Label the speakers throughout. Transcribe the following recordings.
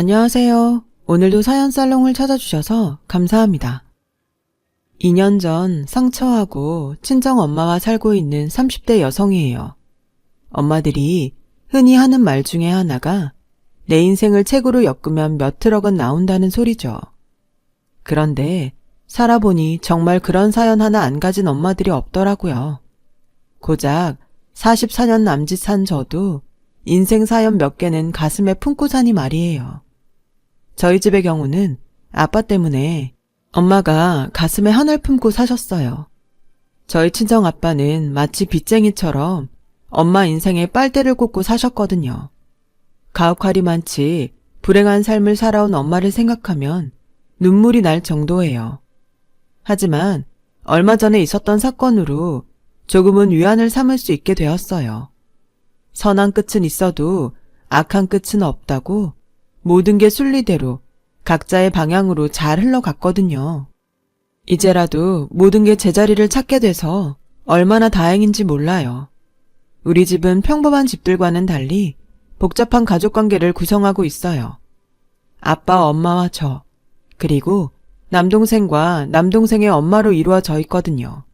Speaker 1: 안녕하세요. 오늘도 사연 살롱을 찾아주셔서 감사합니다. 2년 전 상처하고 친정 엄마와 살고 있는 30대 여성이에요. 엄마들이 흔히 하는 말 중에 하나가 내 인생을 책으로 엮으면 몇 트럭은 나온다는 소리죠. 그런데 살아보니 정말 그런 사연 하나 안 가진 엄마들이 없더라고요. 고작 44년 남짓 산 저도 인생 사연 몇 개는 가슴에 품고 사니 말이에요. 저희 집의 경우는 아빠 때문에 엄마가 가슴에 한을 품고 사셨어요. 저희 친정 아빠는 마치 빚쟁이처럼 엄마 인생에 빨대를 꽂고 사셨거든요. 가혹할이 많지 불행한 삶을 살아온 엄마를 생각하면 눈물이 날 정도예요. 하지만 얼마 전에 있었던 사건으로 조금은 위안을 삼을 수 있게 되었어요. 선한 끝은 있어도 악한 끝은 없다고 모든 게 순리대로 각자의 방향으로 잘 흘러갔거든요. 이제라도 모든 게 제자리를 찾게 돼서 얼마나 다행인지 몰라요. 우리 집은 평범한 집들과는 달리 복잡한 가족 관계를 구성하고 있어요. 아빠, 엄마와 저, 그리고 남동생과 남동생의 엄마로 이루어져 있거든요.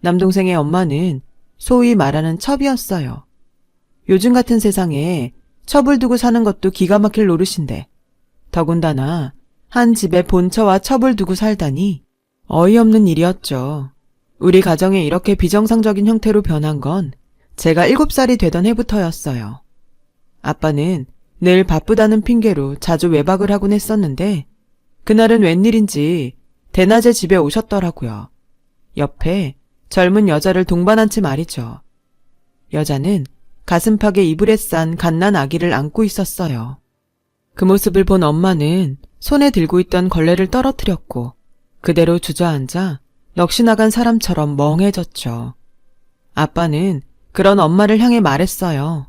Speaker 1: 남동생의 엄마는 소위 말하는 첩이었어요. 요즘 같은 세상에 첩을 두고 사는 것도 기가 막힐 노릇인데, 더군다나 한 집에 본처와 첩을 두고 살다니 어이없는 일이었죠. 우리 가정이 이렇게 비정상적인 형태로 변한 건 제가 7살이 되던 해부터였어요. 아빠는 늘 바쁘다는 핑계로 자주 외박을 하곤 했었는데 그날은 웬일인지 대낮에 집에 오셨더라고요. 옆에 젊은 여자를 동반한 채 말이죠. 여자는 가슴팍에 이불에 싼 갓난 아기를 안고 있었어요. 그 모습을 본 엄마는 손에 들고 있던 걸레를 떨어뜨렸고 그대로 주저앉아 넋이 나간 사람처럼 멍해졌죠. 아빠는 그런 엄마를 향해 말했어요.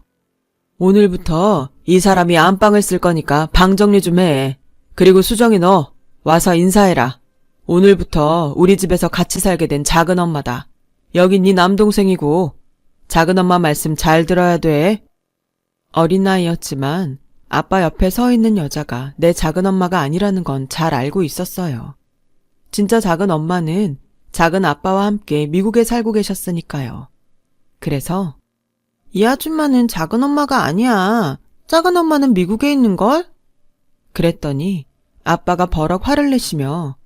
Speaker 1: 오늘부터 이 사람이 안방을 쓸 거니까 방 정리 좀 해. 그리고 수정이 너 와서 인사해라. 오늘부터 우리 집에서 같이 살게 된 작은 엄마다. 여긴 네 남동생이고 작은 엄마 말씀 잘 들어야 돼. 어린 나이였지만 아빠 옆에 서 있는 여자가 내 작은 엄마가 아니라는 건 잘 알고 있었어요. 진짜 작은 엄마는 작은 아빠와 함께 미국에 살고 계셨으니까요. 그래서 이 아줌마는 작은 엄마가 아니야. 작은 엄마는 미국에 있는걸? 그랬더니 아빠가 버럭 화를 내시며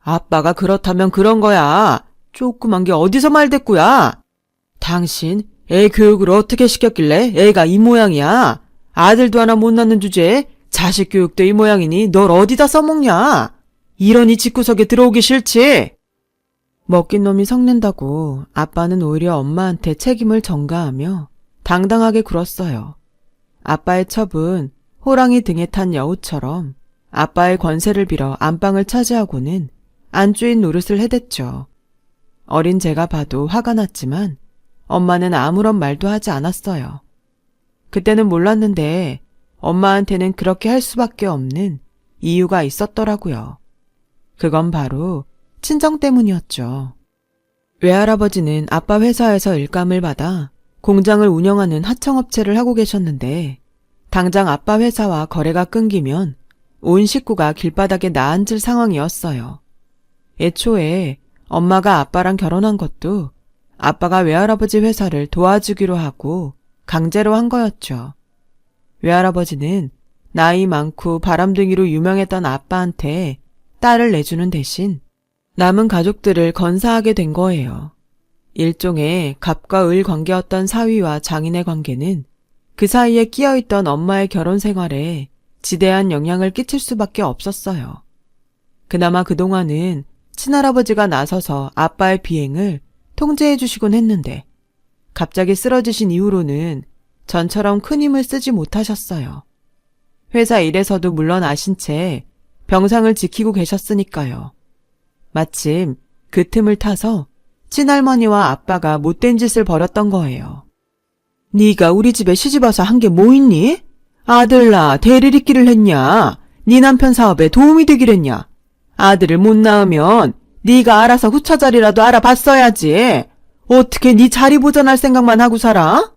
Speaker 1: 아빠가 그렇다면 그런 거야. 조그만 게 어디서 말대꾸야. 당신 애 교육을 어떻게 시켰길래 애가 이 모양이야. 아들도 하나 못 낳는 주제에 자식 교육도 이 모양이니 널 어디다 써먹냐. 이러니 집구석에 들어오기 싫지. 먹긴 놈이 성낸다고 아빠는 오히려 엄마한테 책임을 전가하며 당당하게 굴었어요. 아빠의 첩은 호랑이 등에 탄 여우처럼 아빠의 권세를 빌어 안방을 차지하고는 안주인 노릇을 해댔죠. 어린 제가 봐도 화가 났지만 엄마는 아무런 말도 하지 않았어요. 그때는 몰랐는데 엄마한테는 그렇게 할 수밖에 없는 이유가 있었더라고요. 그건 바로 친정 때문이었죠. 외할아버지는 아빠 회사에서 일감을 받아 공장을 운영하는 하청업체를 하고 계셨는데 당장 아빠 회사와 거래가 끊기면 온 식구가 길바닥에 나앉을 상황이었어요. 애초에 엄마가 아빠랑 결혼한 것도 아빠가 외할아버지 회사를 도와주기로 하고 강제로 한 거였죠. 외할아버지는 나이 많고 바람둥이로 유명했던 아빠한테 딸을 내주는 대신 남은 가족들을 건사하게 된 거예요. 일종의 갑과 을 관계였던 사위와 장인의 관계는 그 사이에 끼어있던 엄마의 결혼 생활에 지대한 영향을 끼칠 수밖에 없었어요. 그나마 그동안은 친할아버지가 나서서 아빠의 비행을 통제해 주시곤 했는데 갑자기 쓰러지신 이후로는 전처럼 큰 힘을 쓰지 못하셨어요. 회사 일에서도 물러나신 채 병상을 지키고 계셨으니까요. 마침 그 틈을 타서 친할머니와 아빠가 못된 짓을 벌였던 거예요. 네가 우리 집에 시집 와서 한 게 뭐 있니? 아들나 대를 잇기를 했냐? 네 남편 사업에 도움이 되기랬냐? 아들을 못 낳으면 네가 알아서 후처 자리라도 알아봤어야지. 어떻게 네 자리 보전할 생각만 하고 살아?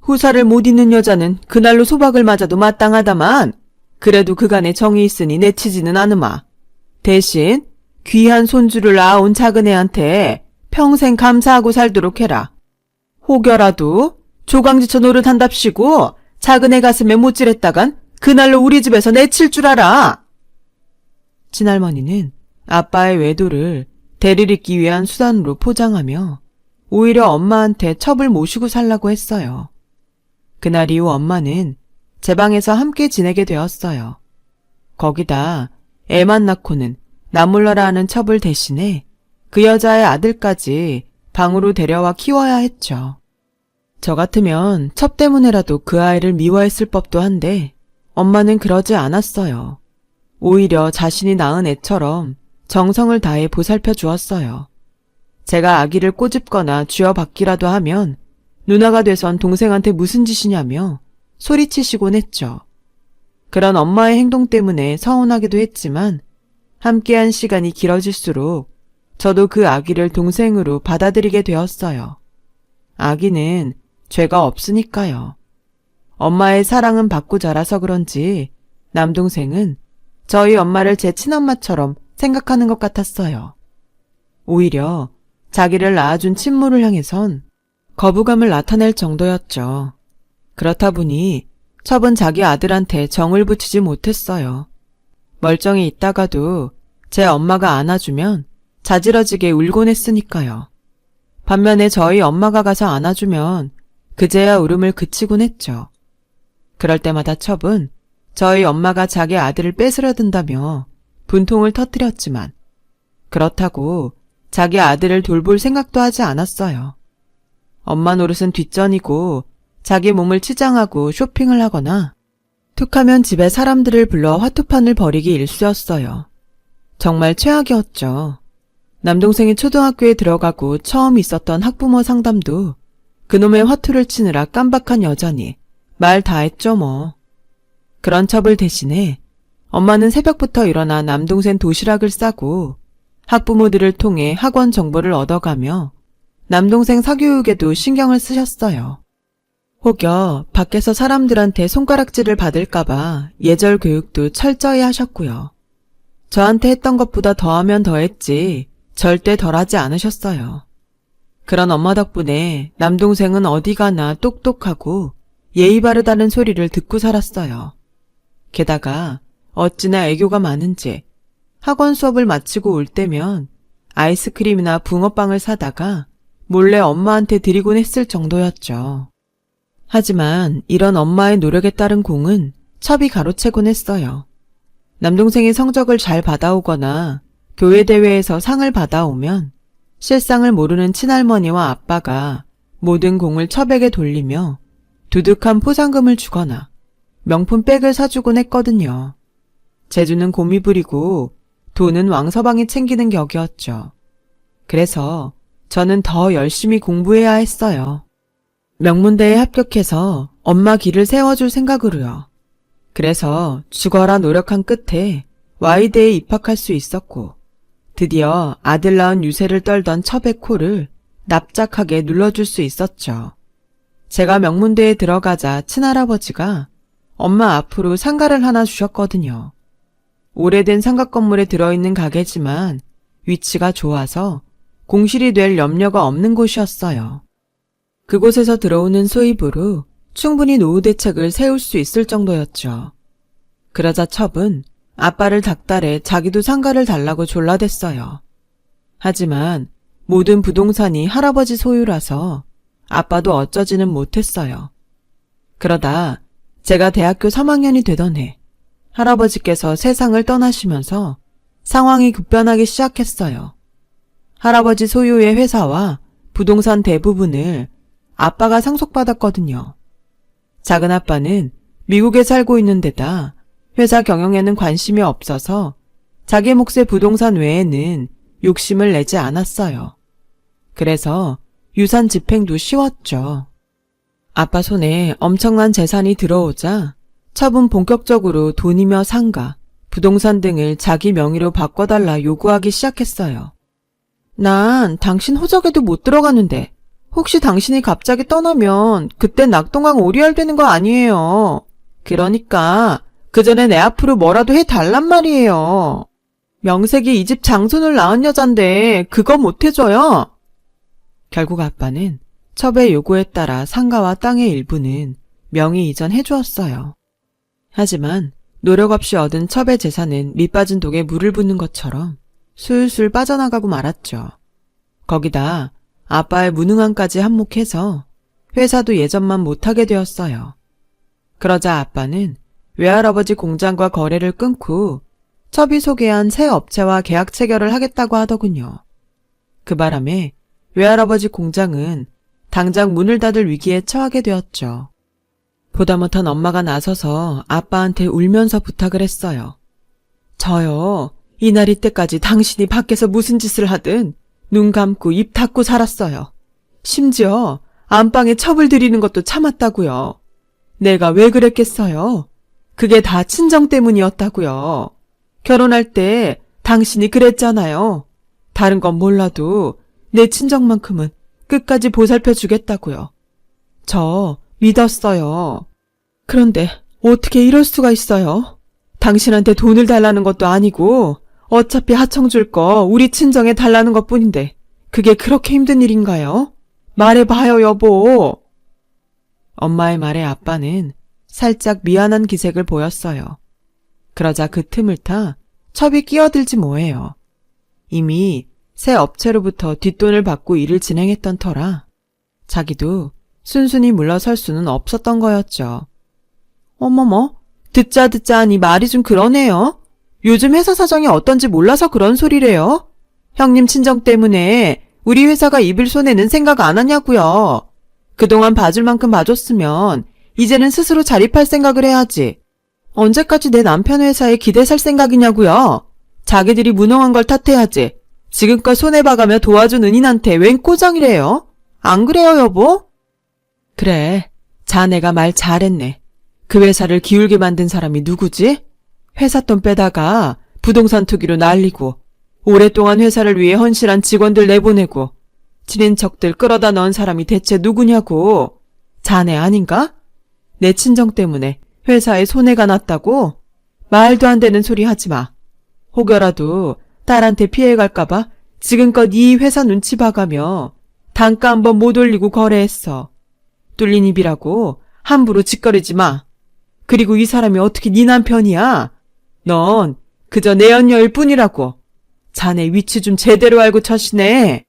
Speaker 1: 후사를 못 잇는 여자는 그날로 소박을 맞아도 마땅하다만 그래도 그간에 정이 있으니 내치지는 않으마. 대신 귀한 손주를 낳아온 작은 애한테 평생 감사하고 살도록 해라. 혹여라도 조강지처 노릇한답시고 작은 애 가슴에 못질했다간 그날로 우리 집에서 내칠 줄 알아. 친할머니는 아빠의 외도를 대리를 위한 수단으로 포장하며 오히려 엄마한테 첩을 모시고 살라고 했어요. 그날 이후 엄마는 제 방에서 함께 지내게 되었어요. 거기다 애만 낳고는 나몰라라 하는 첩을 대신에 그 여자의 아들까지 방으로 데려와 키워야 했죠. 저 같으면 첩 때문에라도 그 아이를 미워했을 법도 한데 엄마는 그러지 않았어요. 오히려 자신이 낳은 애처럼 정성을 다해 보살펴 주었어요. 제가 아기를 꼬집거나 쥐어받기라도 하면 누나가 돼선 동생한테 무슨 짓이냐며 소리치시곤 했죠. 그런 엄마의 행동 때문에 서운하기도 했지만 함께한 시간이 길어질수록 저도 그 아기를 동생으로 받아들이게 되었어요. 아기는 죄가 없으니까요. 엄마의 사랑은 받고 자라서 그런지 남동생은 저희 엄마를 제 친엄마처럼 생각하는 것 같았어요. 오히려 자기를 낳아준 친모를 향해선 거부감을 나타낼 정도였죠. 그렇다 보니 첩은 자기 아들한테 정을 붙이지 못했어요. 멀쩡히 있다가도 제 엄마가 안아주면 자지러지게 울곤 했으니까요. 반면에 저희 엄마가 가서 안아주면 그제야 울음을 그치곤 했죠. 그럴 때마다 첩은 저희 엄마가 자기 아들을 뺏으려 든다며 분통을 터뜨렸지만 그렇다고 자기 아들을 돌볼 생각도 하지 않았어요. 엄마 노릇은 뒷전이고 자기 몸을 치장하고 쇼핑을 하거나 툭하면 집에 사람들을 불러 화투판을 벌이기 일쑤였어요. 정말 최악이었죠. 남동생이 초등학교에 들어가고 처음 있었던 학부모 상담도 그놈의 화투를 치느라 깜박한 여자니 말 다 했죠 뭐. 그런 첩을 대신해 엄마는 새벽부터 일어나 남동생 도시락을 싸고 학부모들을 통해 학원 정보를 얻어가며 남동생 사교육에도 신경을 쓰셨어요. 혹여 밖에서 사람들한테 손가락질을 받을까봐 예절 교육도 철저히 하셨고요. 저한테 했던 것보다 더하면 더했지 절대 덜하지 않으셨어요. 그런 엄마 덕분에 남동생은 어디 가나 똑똑하고 예의 바르다는 소리를 듣고 살았어요. 게다가 어찌나 애교가 많은지 학원 수업을 마치고 올 때면 아이스크림이나 붕어빵을 사다가 몰래 엄마한테 드리곤 했을 정도였죠. 하지만 이런 엄마의 노력에 따른 공은 첩이 가로채곤 했어요. 남동생이 성적을 잘 받아오거나 교회 대회에서 상을 받아오면 실상을 모르는 친할머니와 아빠가 모든 공을 첩에게 돌리며 두둑한 포상금을 주거나 명품 백을 사주곤 했거든요. 재주는 곰이 부리고 돈은 왕서방이 챙기는 격이었죠. 그래서 저는 더 열심히 공부해야 했어요. 명문대에 합격해서 엄마 길을 세워줄 생각으로요. 그래서 죽어라 노력한 끝에 Y대에 입학할 수 있었고, 드디어 아들 낳은 유세를 떨던 첩의 코를 납작하게 눌러줄 수 있었죠. 제가 명문대에 들어가자 친할아버지가 엄마 앞으로 상가를 하나 주셨거든요. 오래된 상가 건물에 들어있는 가게지만 위치가 좋아서 공실이 될 염려가 없는 곳이었어요. 그곳에서 들어오는 수입으로 충분히 노후 대책을 세울 수 있을 정도였죠. 그러자 첩은 아빠를 닥달해 자기도 상가를 달라고 졸라댔어요. 하지만 모든 부동산이 할아버지 소유라서 아빠도 어쩌지는 못했어요. 그러다 제가 대학교 3학년이 되던 해 할아버지께서 세상을 떠나시면서 상황이 급변하기 시작했어요. 할아버지 소유의 회사와 부동산 대부분을 아빠가 상속받았거든요. 작은 아빠는 미국에 살고 있는 데다 회사 경영에는 관심이 없어서 자기 몫의 부동산 외에는 욕심을 내지 않았어요. 그래서 유산 집행도 쉬웠죠. 아빠 손에 엄청난 재산이 들어오자 첩은 본격적으로 돈이며 상가, 부동산 등을 자기 명의로 바꿔달라 요구하기 시작했어요. 난 당신 호적에도 못 들어가는데 혹시 당신이 갑자기 떠나면 그때 낙동강 오리알 되는 거 아니에요. 그러니까 그 전에 내 앞으로 뭐라도 해달란 말이에요. 명색이 이 집 장손을 낳은 여잔데 그거 못 해줘요? 결국 아빠는 첩의 요구에 따라 상가와 땅의 일부는 명의 이전 해주었어요. 하지만 노력 없이 얻은 첩의 재산은 밑빠진 독에 물을 붓는 것처럼 술술 빠져나가고 말았죠. 거기다 아빠의 무능함까지 한몫해서 회사도 예전만 못하게 되었어요. 그러자 아빠는 외할아버지 공장과 거래를 끊고 첩이 소개한 새 업체와 계약 체결을 하겠다고 하더군요. 그 바람에 외할아버지 공장은 당장 문을 닫을 위기에 처하게 되었죠. 보다 못한 엄마가 나서서 아빠한테 울면서 부탁을 했어요. 저요, 이날 이때까지 당신이 밖에서 무슨 짓을 하든 눈 감고 입 닫고 살았어요. 심지어 안방에 첩을 들이는 것도 참았다고요. 내가 왜 그랬겠어요? 그게 다 친정 때문이었다고요. 결혼할 때 당신이 그랬잖아요. 다른 건 몰라도 내 친정만큼은 끝까지 보살펴 주겠다고요. 저 믿었어요. 그런데 어떻게 이럴 수가 있어요? 당신한테 돈을 달라는 것도 아니고 어차피 하청 줄 거 우리 친정에 달라는 것 뿐인데 그게 그렇게 힘든 일인가요? 말해봐요, 여보. 엄마의 말에 아빠는 살짝 미안한 기색을 보였어요. 그러자 그 틈을 타 첩이 끼어들지 뭐예요. 이미 새 업체로부터 뒷돈을 받고 일을 진행했던 터라 자기도 순순히 물러설 수는 없었던 거였죠. 어머머, 듣자 듣자 하니 말이 좀 그러네요. 요즘 회사 사정이 어떤지 몰라서 그런 소리래요. 형님 친정 때문에 우리 회사가 입을 손에는 생각 안 하냐고요. 그동안 봐줄 만큼 봐줬으면 이제는 스스로 자립할 생각을 해야지. 언제까지 내 남편 회사에 기대 살 생각이냐고요. 자기들이 무능한 걸 탓해야지. 지금껏 손해봐가며 도와준 은인한테 웬 꼬장이래요? 안 그래요, 여보? 그래. 자네가 말 잘했네. 그 회사를 기울게 만든 사람이 누구지? 회사 돈 빼다가 부동산 투기로 날리고 오랫동안 회사를 위해 헌신한 직원들 내보내고 친인척들 끌어다 넣은 사람이 대체 누구냐고. 자네 아닌가? 내 친정 때문에 회사에 손해가 났다고? 말도 안 되는 소리 하지 마. 혹여라도 딸한테 피해갈까봐 지금껏 이 회사 눈치 봐가며 단가 한번 못 올리고 거래했어. 뚫린 입이라고 함부로 짓거리지 마. 그리고 이 사람이 어떻게 네 남편이야? 넌 그저 내 연녀일 뿐이라고. 자네 위치 좀 제대로 알고 처시네.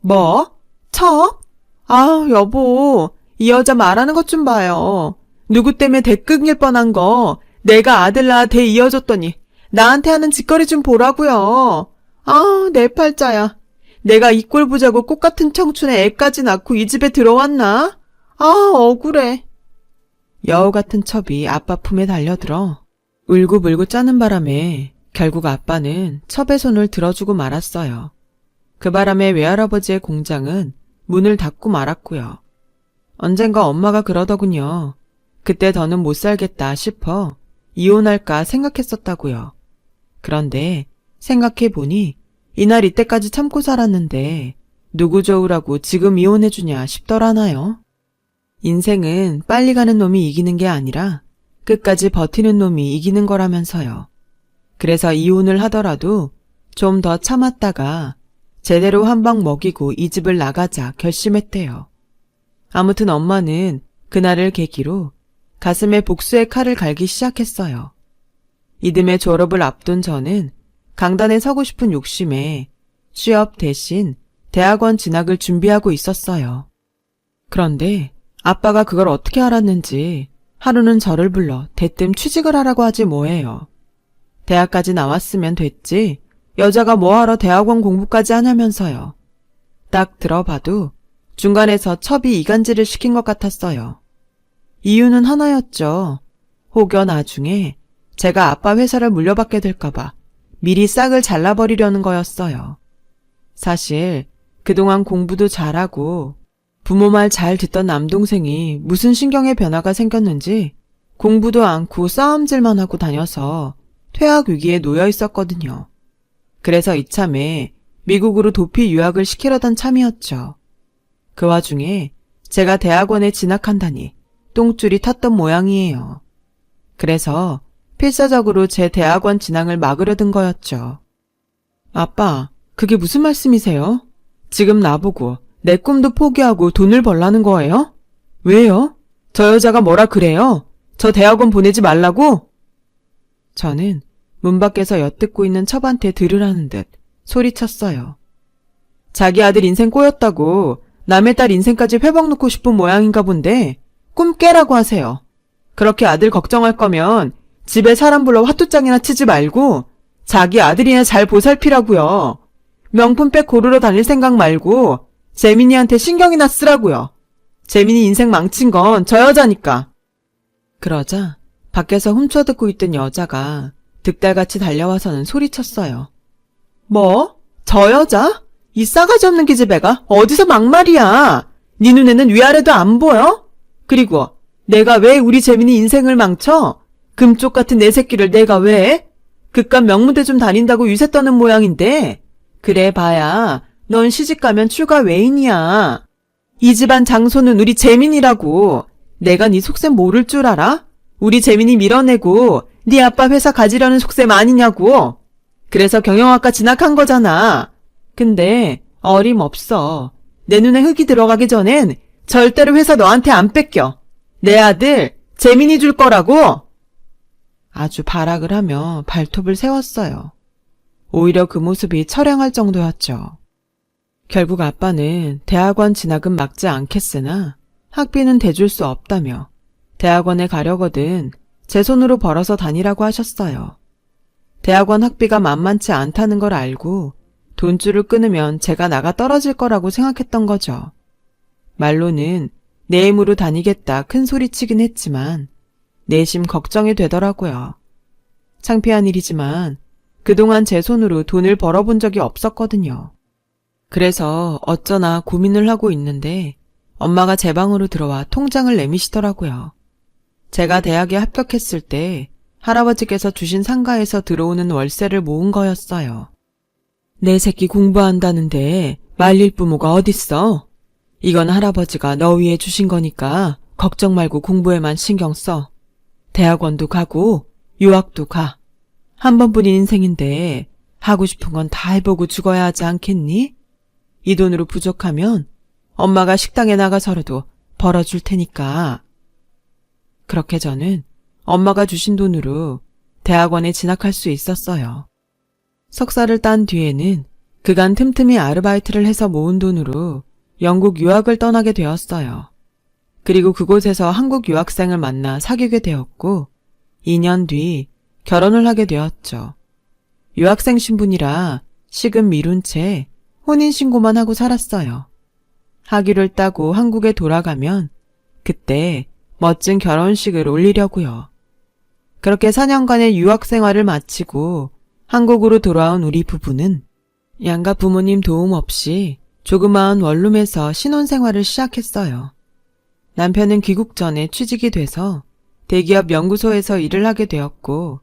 Speaker 1: 뭐? 척? 아, 여보. 이 여자 말하는 것 좀 봐요. 누구 때문에 대끈일 뻔한 거 내가 아들 낳아 대 이어줬더니 나한테 하는 짓거리 좀 보라고요. 아, 내 팔자야. 내가 이꼴 보자고 꽃 같은 청춘에 애까지 낳고 이 집에 들어왔나? 아, 억울해. 여우 같은 첩이 아빠 품에 달려들어 울고불고 짜는 바람에 결국 아빠는 첩의 손을 들어주고 말았어요. 그 바람에 외할아버지의 공장은 문을 닫고 말았고요. 언젠가 엄마가 그러더군요. 그때 더는 못 살겠다 싶어 이혼할까 생각했었다고요. 그런데 생각해보니 이날 이때까지 참고 살았는데 누구 좋으라고 지금 이혼해주냐 싶더라나요. 인생은 빨리 가는 놈이 이기는 게 아니라 끝까지 버티는 놈이 이기는 거라면서요. 그래서 이혼을 하더라도 좀 더 참았다가 제대로 한 방 먹이고 이 집을 나가자 결심했대요. 아무튼 엄마는 그날을 계기로 가슴에 복수의 칼을 갈기 시작했어요. 이듬해 졸업을 앞둔 저는 강단에 서고 싶은 욕심에 취업 대신 대학원 진학을 준비하고 있었어요. 그런데 아빠가 그걸 어떻게 알았는지 하루는 저를 불러 대뜸 취직을 하라고 하지 뭐예요. 대학까지 나왔으면 됐지 여자가 뭐하러 대학원 공부까지 하냐면서요. 딱 들어봐도 중간에서 첩이 이간질을 시킨 것 같았어요. 이유는 하나였죠. 혹여 나중에 제가 아빠 회사를 물려받게 될까봐 미리 싹을 잘라버리려는 거였어요. 사실 그동안 공부도 잘하고 부모 말 잘 듣던 남동생이 무슨 신경의 변화가 생겼는지 공부도 않고 싸움질만 하고 다녀서 퇴학 위기에 놓여 있었거든요. 그래서 이참에 미국으로 도피 유학을 시키려던 참이었죠. 그 와중에 제가 대학원에 진학한다니 똥줄이 탔던 모양이에요. 그래서 필사적으로 제 대학원 진학을 막으려던 거였죠. 아빠, 그게 무슨 말씀이세요? 지금 나보고 내 꿈도 포기하고 돈을 벌라는 거예요? 왜요? 저 여자가 뭐라 그래요? 저 대학원 보내지 말라고? 저는 문 밖에서 엿듣고 있는 첩한테 들으라는 듯 소리쳤어요. 자기 아들 인생 꼬였다고 남의 딸 인생까지 회복 놓고 싶은 모양인가 본데 꿈 깨라고 하세요. 그렇게 아들 걱정할 거면 집에 사람 불러 화투장이나 치지 말고 자기 아들이나 잘 보살피라고요. 명품백 고르러 다닐 생각 말고 재민이한테 신경이나 쓰라고요. 재민이 인생 망친 건 저 여자니까. 그러자 밖에서 훔쳐듣고 있던 여자가 득달같이 달려와서는 소리쳤어요. 뭐? 저 여자? 이 싸가지 없는 기집애가 어디서 막말이야? 네 눈에는 위아래도 안 보여? 그리고 내가 왜 우리 재민이 인생을 망쳐? 금쪽 같은 내 새끼를 내가 왜? 그깟 명문대 좀 다닌다고 유세 떠는 모양인데 그래 봐야 넌 시집가면 출가 외인이야. 이 집안 장소는 우리 재민이라고. 내가 네 속셈 모를 줄 알아? 우리 재민이 밀어내고 네 아빠 회사 가지려는 속셈 아니냐고. 그래서 경영학과 진학한 거잖아. 근데 어림없어. 내 눈에 흙이 들어가기 전엔 절대로 회사 너한테 안 뺏겨. 내 아들 재민이 줄 거라고. 아주 발악을 하며 발톱을 세웠어요. 오히려 그 모습이 처량할 정도였죠. 결국 아빠는 대학원 진학은 막지 않겠으나 학비는 대줄 수 없다며 대학원에 가려거든 제 손으로 벌어서 다니라고 하셨어요. 대학원 학비가 만만치 않다는 걸 알고 돈줄을 끊으면 제가 나가 떨어질 거라고 생각했던 거죠. 말로는 내 힘으로 다니겠다 큰 소리치긴 했지만 내심 걱정이 되더라고요. 창피한 일이지만 그동안 제 손으로 돈을 벌어본 적이 없었거든요. 그래서 어쩌나 고민을 하고 있는데 엄마가 제 방으로 들어와 통장을 내미시더라고요. 제가 대학에 합격했을 때 할아버지께서 주신 상가에서 들어오는 월세를 모은 거였어요. 내 새끼 공부한다는데 말릴 부모가 어딨어? 이건 할아버지가 너 위해 주신 거니까 걱정 말고 공부에만 신경 써. 대학원도 가고 유학도 가. 한 번뿐인 인생인데 하고 싶은 건 다 해보고 죽어야 하지 않겠니? 이 돈으로 부족하면 엄마가 식당에 나가서라도 벌어줄 테니까. 그렇게 저는 엄마가 주신 돈으로 대학원에 진학할 수 있었어요. 석사를 딴 뒤에는 그간 틈틈이 아르바이트를 해서 모은 돈으로 영국 유학을 떠나게 되었어요. 그리고 그곳에서 한국 유학생을 만나 사귀게 되었고, 2년 뒤 결혼을 하게 되었죠. 유학생 신분이라 식은 미룬 채 혼인신고만 하고 살았어요. 학위를 따고 한국에 돌아가면 그때 멋진 결혼식을 올리려고요. 그렇게 4년간의 유학 생활을 마치고 한국으로 돌아온 우리 부부는 양가 부모님 도움 없이 조그마한 원룸에서 신혼 생활을 시작했어요. 남편은 귀국 전에 취직이 돼서 대기업 연구소에서 일을 하게 되었고,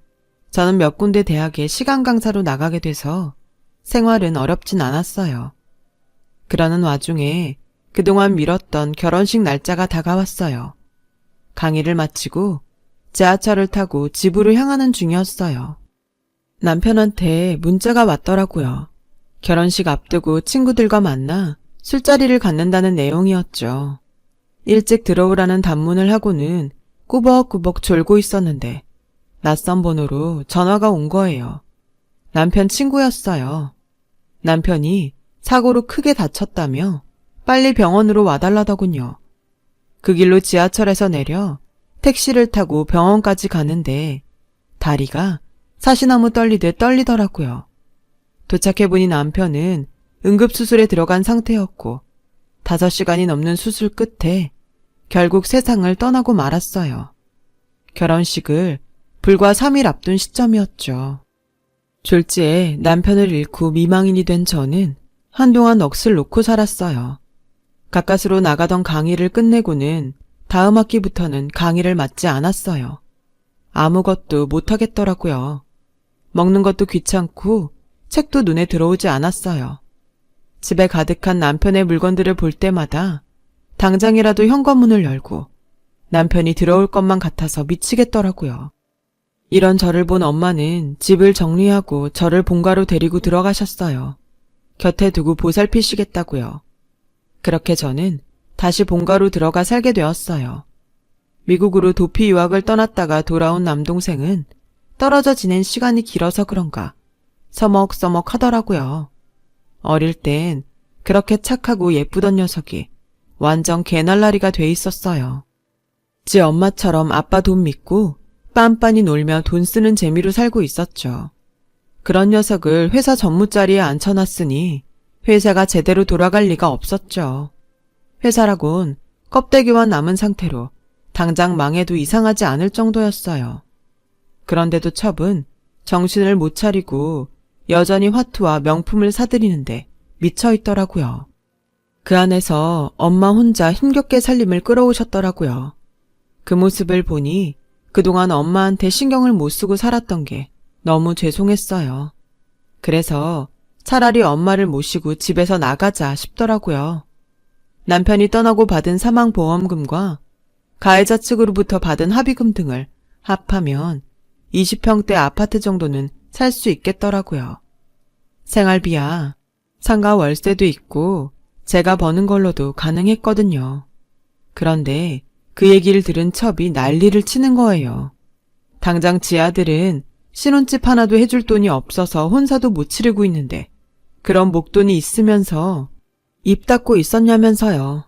Speaker 1: 저는 몇 군데 대학에 시간 강사로 나가게 돼서 생활은 어렵진 않았어요. 그러는 와중에 그동안 미뤘던 결혼식 날짜가 다가왔어요. 강의를 마치고 지하철을 타고 집으로 향하는 중이었어요. 남편한테 문자가 왔더라고요. 결혼식 앞두고 친구들과 만나 술자리를 갖는다는 내용이었죠. 일찍 들어오라는 단문을 하고는 꾸벅꾸벅 졸고 있었는데 낯선 번호로 전화가 온 거예요. 남편 친구였어요. 남편이 사고로 크게 다쳤다며 빨리 병원으로 와달라더군요. 그 길로 지하철에서 내려 택시를 타고 병원까지 가는데 다리가 사시나무 떨리듯 떨리더라고요. 도착해보니 남편은 응급수술에 들어간 상태였고 5시간이 넘는 수술 끝에 결국 세상을 떠나고 말았어요. 결혼식을 불과 3일 앞둔 시점이었죠. 졸지에 남편을 잃고 미망인이 된 저는 한동안 넋을 놓고 살았어요. 가까스로 나가던 강의를 끝내고는 다음 학기부터는 강의를 맡지 않았어요. 아무것도 못하겠더라고요. 먹는 것도 귀찮고 책도 눈에 들어오지 않았어요. 집에 가득한 남편의 물건들을 볼 때마다 당장이라도 현관문을 열고 남편이 들어올 것만 같아서 미치겠더라고요. 이런 저를 본 엄마는 집을 정리하고 저를 본가로 데리고 들어가셨어요. 곁에 두고 보살피시겠다고요. 그렇게 저는 다시 본가로 들어가 살게 되었어요. 미국으로 도피 유학을 떠났다가 돌아온 남동생은 떨어져 지낸 시간이 길어서 그런가 서먹서먹 하더라고요. 어릴 땐 그렇게 착하고 예쁘던 녀석이 완전 개날라리가 돼 있었어요. 지 엄마처럼 아빠 돈 믿고 빤빤히 놀며 돈 쓰는 재미로 살고 있었죠. 그런 녀석을 회사 전무자리에 앉혀놨으니 회사가 제대로 돌아갈 리가 없었죠. 회사라곤 껍데기와 남은 상태로 당장 망해도 이상하지 않을 정도였어요. 그런데도 첩은 정신을 못 차리고 여전히 화투와 명품을 사들이는데 미쳐 있더라고요. 그 안에서 엄마 혼자 힘겹게 살림을 끌어오셨더라고요. 그 모습을 보니 그동안 엄마한테 신경을 못 쓰고 살았던 게 너무 죄송했어요. 그래서 차라리 엄마를 모시고 집에서 나가자 싶더라고요. 남편이 떠나고 받은 사망보험금과 가해자 측으로부터 받은 합의금 등을 합하면 20평대 아파트 정도는 살 수 있겠더라고요. 생활비야 상가 월세도 있고 제가 버는 걸로도 가능했거든요. 그런데 그 얘기를 들은 첩이 난리를 치는 거예요. 당장 지 아들은 신혼집 하나도 해줄 돈이 없어서 혼사도 못 치르고 있는데 그런 목돈이 있으면서 입 닫고 있었냐면서요.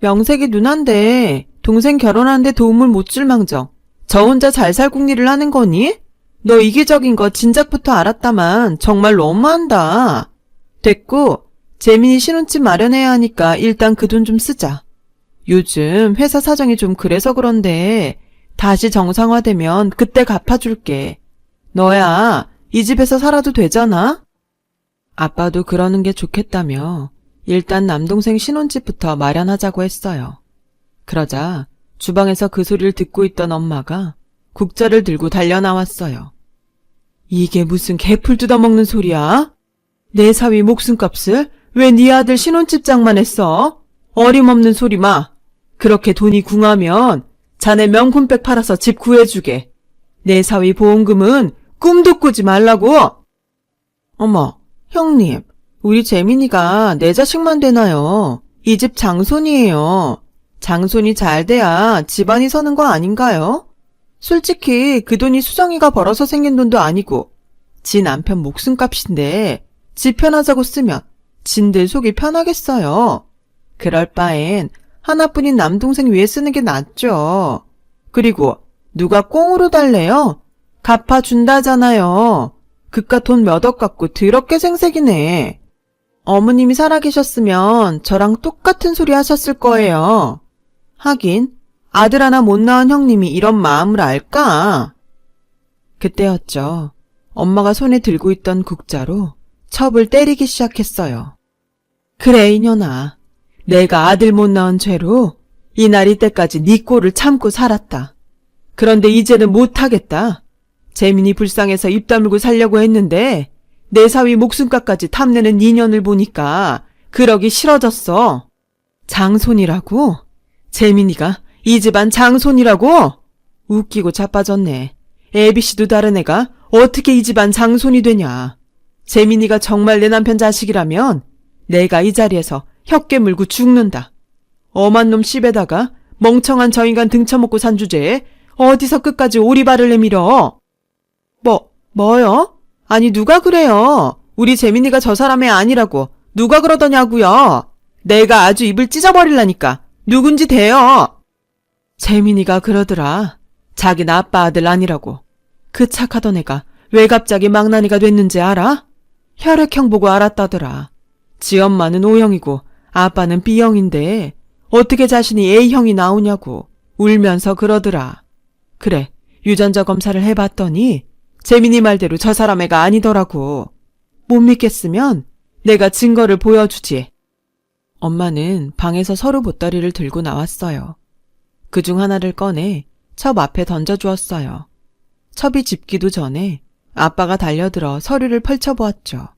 Speaker 1: 명색이 누난데 동생 결혼하는데 도움을 못 줄 망정 저 혼자 잘 살 궁리를 하는 거니? 너 이기적인 거 진작부터 알았다만 정말 너무한다. 됐고 재민이 신혼집 마련해야 하니까 일단 그 돈 좀 쓰자. 요즘 회사 사정이 좀 그래서 그런데 다시 정상화되면 그때 갚아줄게. 너야 이 집에서 살아도 되잖아? 아빠도 그러는 게 좋겠다며 일단 남동생 신혼집부터 마련하자고 했어요. 그러자 주방에서 그 소리를 듣고 있던 엄마가 국자를 들고 달려 나왔어요. 이게 무슨 개풀 뜯어먹는 소리야? 내 사위 목숨값을 왜 네 아들 신혼집 장만 했어? 어림없는 소리 마. 그렇게 돈이 궁하면 자네 명품백 팔아서 집 구해주게. 내 사위 보험금은 꿈도 꾸지 말라고. 어머, 형님, 우리 재민이가 내 자식만 되나요? 이 집 장손이에요. 장손이 잘 돼야 집안이 서는 거 아닌가요? 솔직히 그 돈이 수정이가 벌어서 생긴 돈도 아니고 지 남편 목숨값인데 지 편하자고 쓰면 진들 속이 편하겠어요. 그럴 바엔 하나뿐인 남동생 위에 쓰는 게 낫죠. 그리고 누가 꽁으로 달래요? 갚아준다잖아요. 그깟 돈 몇 억 갖고 더럽게 생색이네. 어머님이 살아계셨으면 저랑 똑같은 소리 하셨을 거예요. 하긴 아들 하나 못 낳은 형님이 이런 마음을 알까? 그때였죠. 엄마가 손에 들고 있던 국자로 첩을 때리기 시작했어요. 그래 이년아. 내가 아들 못 낳은 죄로 이 날 이 때까지 네 꼴을 참고 살았다. 그런데 이제는 못하겠다. 재민이 불쌍해서 입 다물고 살려고 했는데 내 사위 목숨값까지 탐내는 인연을 보니까 그러기 싫어졌어. 장손이라고? 재민이가 이 집안 장손이라고? 웃기고 자빠졌네. 애비씨도 다른 애가 어떻게 이 집안 장손이 되냐. 재민이가 정말 내 남편 자식이라면 내가 이 자리에서 혀깨 물고 죽는다. 엄한 놈 씹에다가 멍청한 저 인간 등쳐먹고 산 주제에 어디서 끝까지 오리발을 내밀어? 뭐, 뭐요? 아니 누가 그래요? 우리 재민이가 저 사람이 아니라고 누가 그러더냐고요? 내가 아주 입을 찢어버릴라니까 누군지 대요. 재민이가 그러더라. 자기는 아빠 아들 아니라고. 그 착하던 애가 왜 갑자기 망나니가 됐는지 알아? 혈액형 보고 알았다더라. 지 엄마는 O형이고 아빠는 B형인데 어떻게 자신이 A형이 나오냐고 울면서 그러더라. 그래, 유전자 검사를 해봤더니 재민이 말대로 저 사람 애가 아니더라고. 못 믿겠으면 내가 증거를 보여주지. 엄마는 방에서 서류 보따리를 들고 나왔어요. 그 중 하나를 꺼내 첩 앞에 던져주었어요. 첩이 집기도 전에 아빠가 달려들어 서류를 펼쳐보았죠.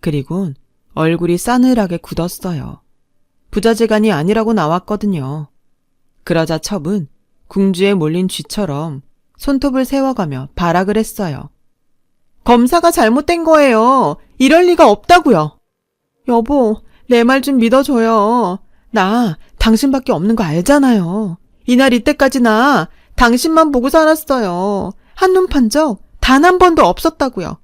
Speaker 1: 그리곤 얼굴이 싸늘하게 굳었어요. 부자재간이 아니라고 나왔거든요. 그러자 첩은 궁주에 몰린 쥐처럼 손톱을 세워가며 발악을 했어요. 검사가 잘못된 거예요. 이럴 리가 없다고요. 여보, 내 말 좀 믿어줘요. 나 당신밖에 없는 거 알잖아요. 이날 이때까지 나 당신만 보고 살았어요. 한눈 판 적 단 한 번도 없었다고요.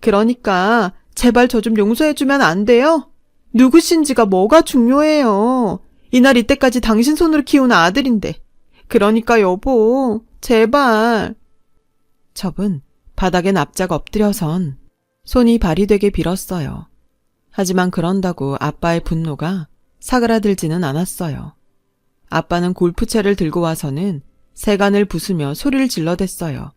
Speaker 1: 그러니까 제발 저 좀 용서해주면 안 돼요? 누구신지가 뭐가 중요해요. 이날 이때까지 당신 손으로 키운 아들인데. 그러니까 여보, 제발. 첩은 바닥에 납작 엎드려선 손이 발이 되게 빌었어요. 하지만 그런다고 아빠의 분노가 사그라들지는 않았어요. 아빠는 골프채를 들고 와서는 세간을 부수며 소리를 질러댔어요.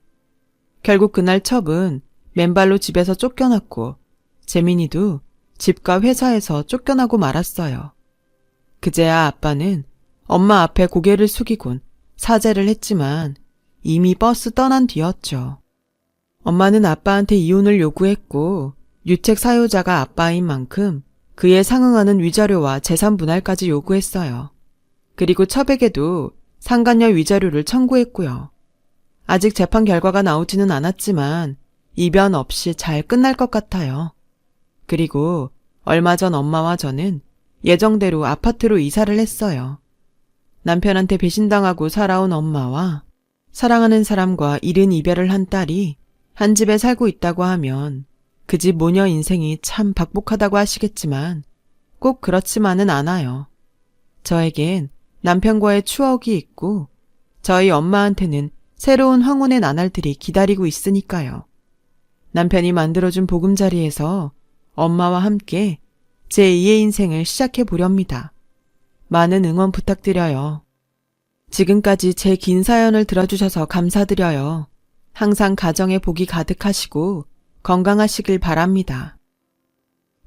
Speaker 1: 결국 그날 첩은 맨발로 집에서 쫓겨났고 재민이도 집과 회사에서 쫓겨나고 말았어요. 그제야 아빠는 엄마 앞에 고개를 숙이곤 사죄를 했지만 이미 버스 떠난 뒤였죠. 엄마는 아빠한테 이혼을 요구했고 유책 사유자가 아빠인 만큼 그에 상응하는 위자료와 재산 분할까지 요구했어요. 그리고 첩에게도 상간녀 위자료를 청구했고요. 아직 재판 결과가 나오지는 않았지만 이변 없이 잘 끝날 것 같아요. 그리고 얼마 전 엄마와 저는 예정대로 아파트로 이사를 했어요. 남편한테 배신당하고 살아온 엄마와 사랑하는 사람과 이른 이별을 한 딸이 한 집에 살고 있다고 하면 그 집 모녀 인생이 참 박복하다고 하시겠지만 꼭 그렇지만은 않아요. 저에겐 남편과의 추억이 있고 저희 엄마한테는 새로운 황혼의 나날들이 기다리고 있으니까요. 남편이 만들어준 보금자리에서 엄마와 함께 제 2의 인생을 시작해 보렵니다. 많은 응원 부탁드려요. 지금까지 제 긴 사연을 들어주셔서 감사드려요. 항상 가정에 복이 가득하시고 건강하시길 바랍니다.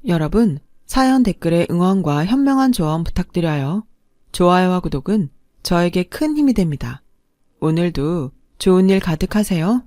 Speaker 1: 여러분, 사연 댓글에 응원과 현명한 조언 부탁드려요. 좋아요와 구독은 저에게 큰 힘이 됩니다. 오늘도 좋은 일 가득하세요.